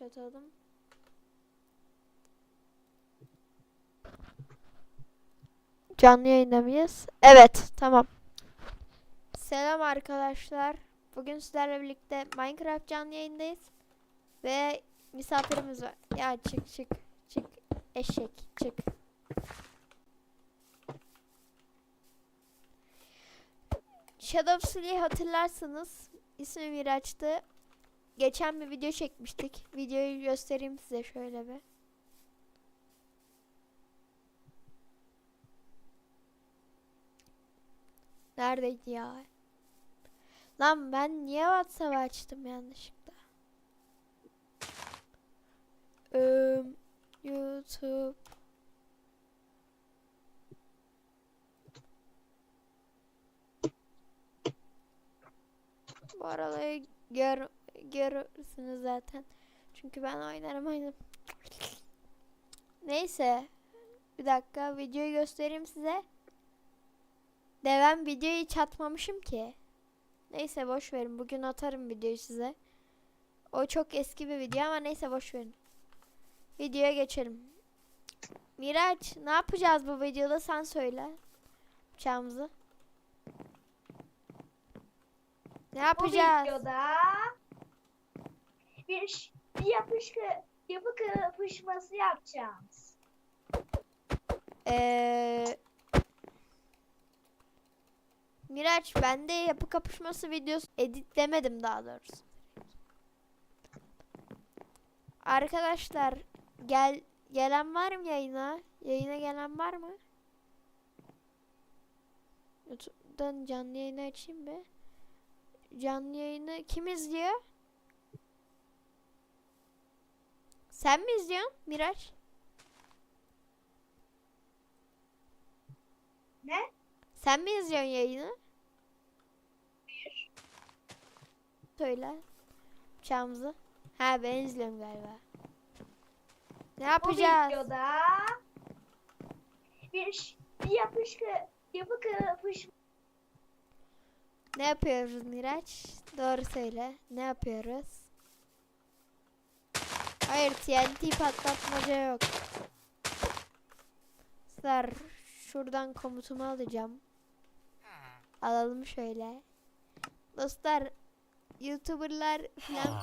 başlatalım. Canlı yayında mıyız? Evet, tamam. Selam arkadaşlar. Bugün sizlerle birlikte Minecraft canlı yayındayız. Ve misafirimiz var. Ya çık çık çık eşek çık. Shadow Slay'i hatırlarsanız ismi Miraç'tı. Geçen bir video çekmiştik. Videoyu göstereyim size şöyle bir. Neredeydi ya? Lan ben niye WhatsApp açtım yanlışlıkla? Eee, YouTube. Bu aralayı gör, görürsünüz zaten. Çünkü ben oynarım oynarım. Neyse. Bir dakika videoyu göstereyim size. De ben videoyu hiç atmamışım ki. Neyse boş verin. Bugün atarım videoyu size. O çok eski bir video ama neyse boş verin. Videoya geçelim. Miraç ne yapacağız bu videoda sen söyle. Yapacağımızı. Ne Bu yapacağız? videoda bir, bir yapışkı, yapı kapışması yapacağız. Ee, Miraç ben de yapı kapışması videosu editlemedim daha doğrusu. Arkadaşlar gel gelen var mı yayına? Yayına gelen var mı? YouTube'dan canlı yayını açayım bir. Canlı yayını kim izliyor? Sen mi izliyorsun Miraç? Ne? Sen mi izliyorsun yayını? Söyle. Uçağımızı. Ha ben izliyorum galiba. Ne Bu yapacağız? videoda bir, bir yapışkı, yapı kapışması Ne yapıyoruz Miraç? Doğru söyle. Ne yapıyoruz? Hayır TNT patlatmaca yok. Sar şuradan komutumu alacağım. Alalım şöyle. Dostlar YouTuber'lar falan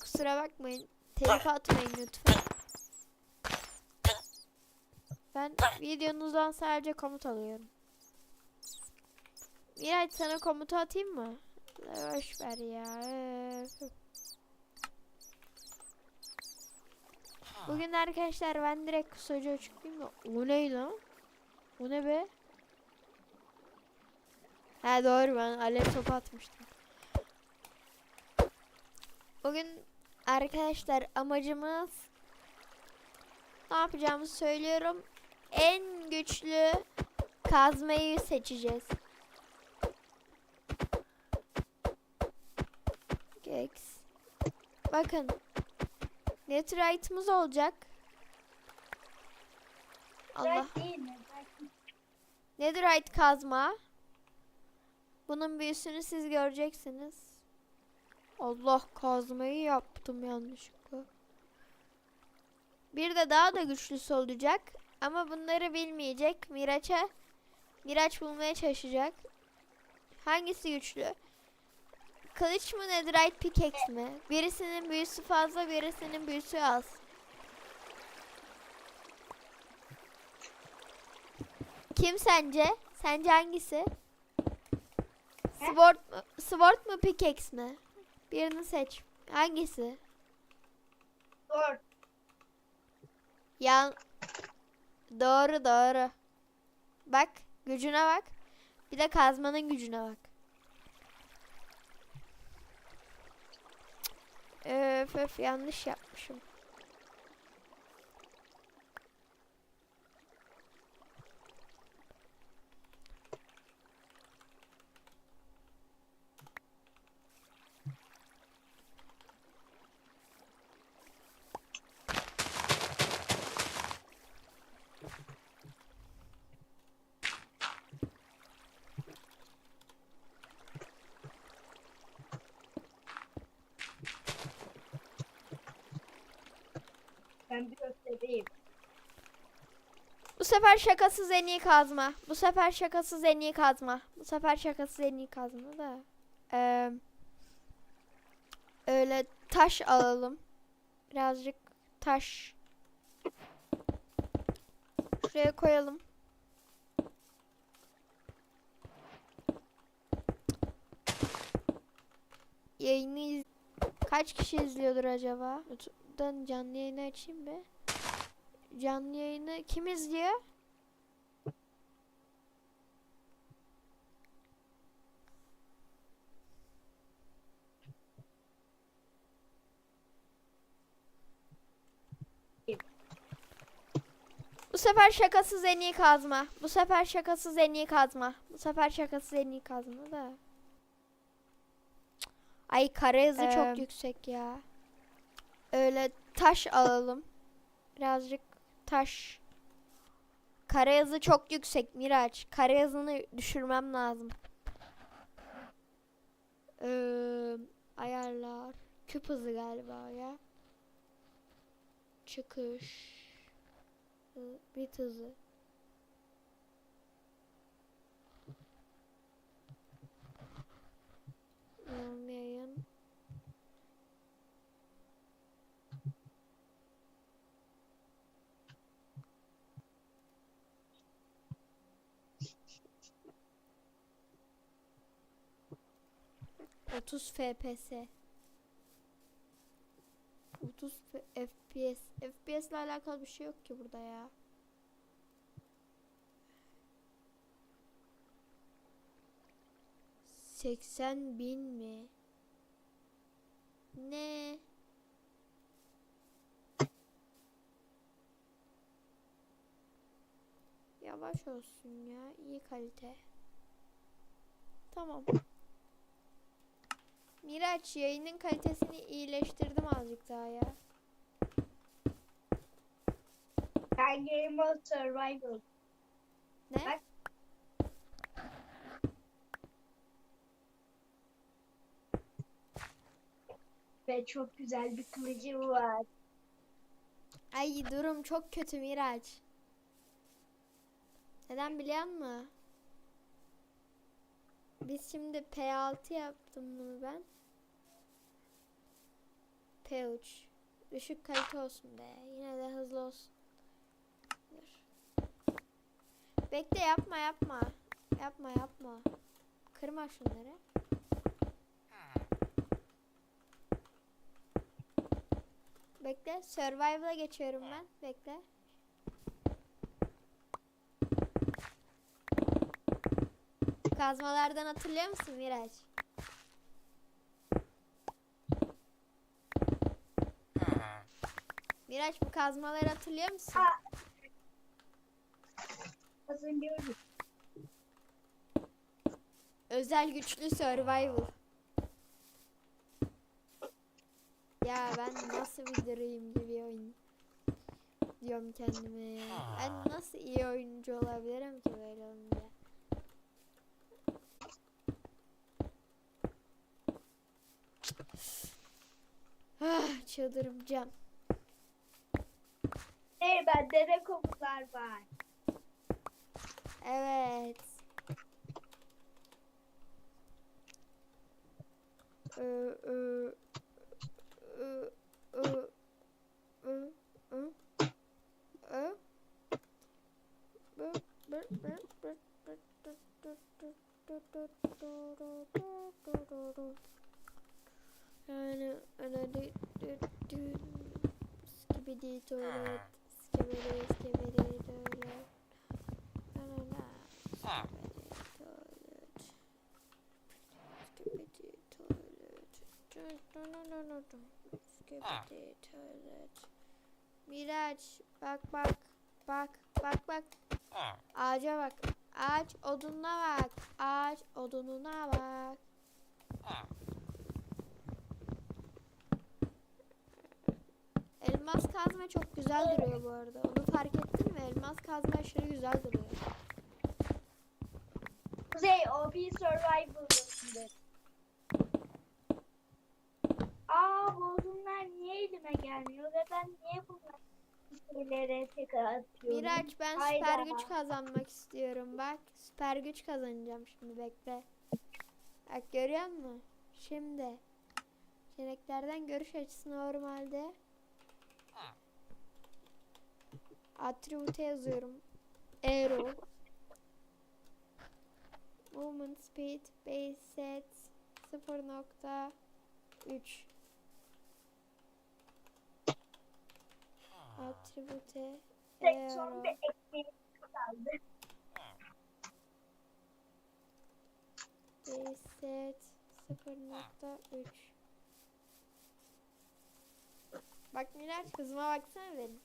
kusura bakmayın. Telif atmayın lütfen. Ben videonuzdan sadece komut alıyorum. Miraç sana komutu atayım mı? Boş ver ya. Bugün arkadaşlar ben direkt kısaca çıkayım da. O ne lan? O ne be? Ha doğru ben alev topu atmıştım. Bugün arkadaşlar amacımız ne yapacağımızı söylüyorum. En güçlü kazmayı seçeceğiz. Gex. Bakın. Netherite'ımız olacak. Allah. Netherite kazma. Bunun büyüsünü siz göreceksiniz. Allah kazmayı yaptım yanlışlıkla. Bir de daha da güçlüsü olacak. Ama bunları bilmeyecek. Miraç'a Miraç bulmaya çalışacak. Hangisi güçlü? Kılıç mı Netherite pickaxe mi? Birisinin büyüsü fazla, birisinin büyüsü az. Kim sence? Sence hangisi? Sword mu, sword mu pickaxe mi? Birini seç. Hangisi? Doğru. Yan Doğru doğru. Bak gücüne bak. Bir de kazmanın gücüne bak. Öf öf yanlış yapmışım. Ben bir göstereyim. Bu sefer şakasız en iyi kazma. Bu sefer şakasız en iyi kazma. Bu sefer şakasız en iyi kazma da. Eee, öyle taş alalım. Birazcık taş. Şuraya koyalım. Yayını iz- kaç kişi izliyordur acaba? YouTube'dan canlı yayını açayım mı? Canlı yayını kim izliyor? Bu sefer şakasız en iyi kazma. Bu sefer şakasız en iyi kazma. Bu sefer şakasız en iyi kazma da. Ay kare hızı Eee, çok yüksek ya öyle taş alalım. Birazcık taş. Karayazı çok yüksek Miraç. Karayazını düşürmem lazım. Ee, ayarlar. Küp hızı galiba ya. Çıkış. Bit hızı. Anlayayım. 30 FPS. 30 FPS. FPS ile alakalı bir şey yok ki burada ya. Seksen bin mi? Ne? Yavaş olsun ya. iyi kalite. Tamam. Miraç yayının kalitesini iyileştirdim azıcık daha ya. Ben Game of Survival. Ne? Bak. Ve çok güzel bir kılıcım var. Ay durum çok kötü Miraç. Neden biliyor musun? Biz şimdi P6 yaptım bunu ben. P3. Düşük kalite olsun be. Yine de hızlı olsun. Dur. Bekle yapma yapma. Yapma yapma. Kırma şunları. Bekle. Survival'a geçiyorum ben. Bekle. Kazmalardan hatırlıyor musun Miraç? Miraç bu kazmaları hatırlıyor musun? Az. Özel güçlü survival. Ya ben nasıl bir gibi oyun diyorum kendime. Ben nasıl iyi oyuncu olabilirim ki böyle olunca? Ah çıldıracağım. Hey bende de komutlar var. Evet. Ee, e, skibidi tuvalet, skibidi skibidi tuvalet. Skibidi tuvalet. Skibidi tuvalet. Skibidi tuvalet. Miraç bak bak bak bak bak ağaca bak ağaç odununa bak ağaç odununa bak elmas kazma çok güzel duruyor bu arada onu fark ettin mi elmas kazma aşırı güzel duruyor Kuzey o bir survival bölümünde. Aa bu odunlar niye elime gelmiyor ve ben niye bunlar şeylere tekrar atıyorum. Miraç ben Hayda. süper güç kazanmak istiyorum. Bak süper güç kazanacağım şimdi bekle. Bak görüyor musun? Şimdi. Yeteneklerden görüş açısı normalde. Attribute yazıyorum. Arrow. Movement speed base set 0.3 Attribute arrow. kaldı. Reset 0.3 Bak Miraç hızıma baksana benim.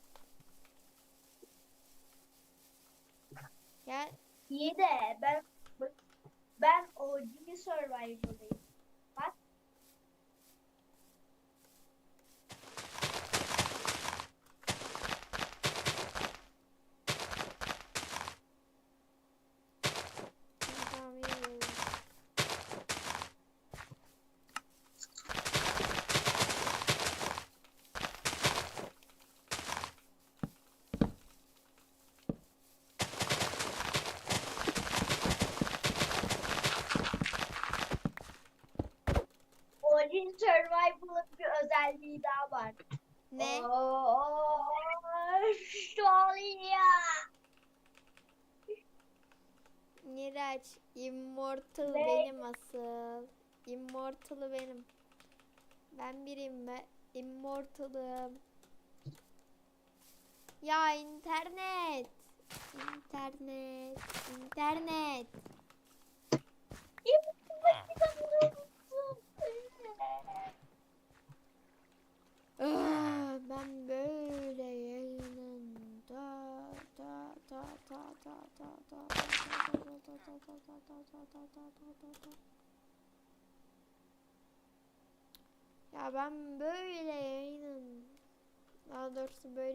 Ya iyi de ben ben o Jimmy Survivor'dayım. Miraç immortal Ne? benim asıl. Immortal'ı benim. Ben biriyim ben. Immortal'ım. Ya internet. İnternet. İnternet. Ben böyle yayının daha doğrusu böyle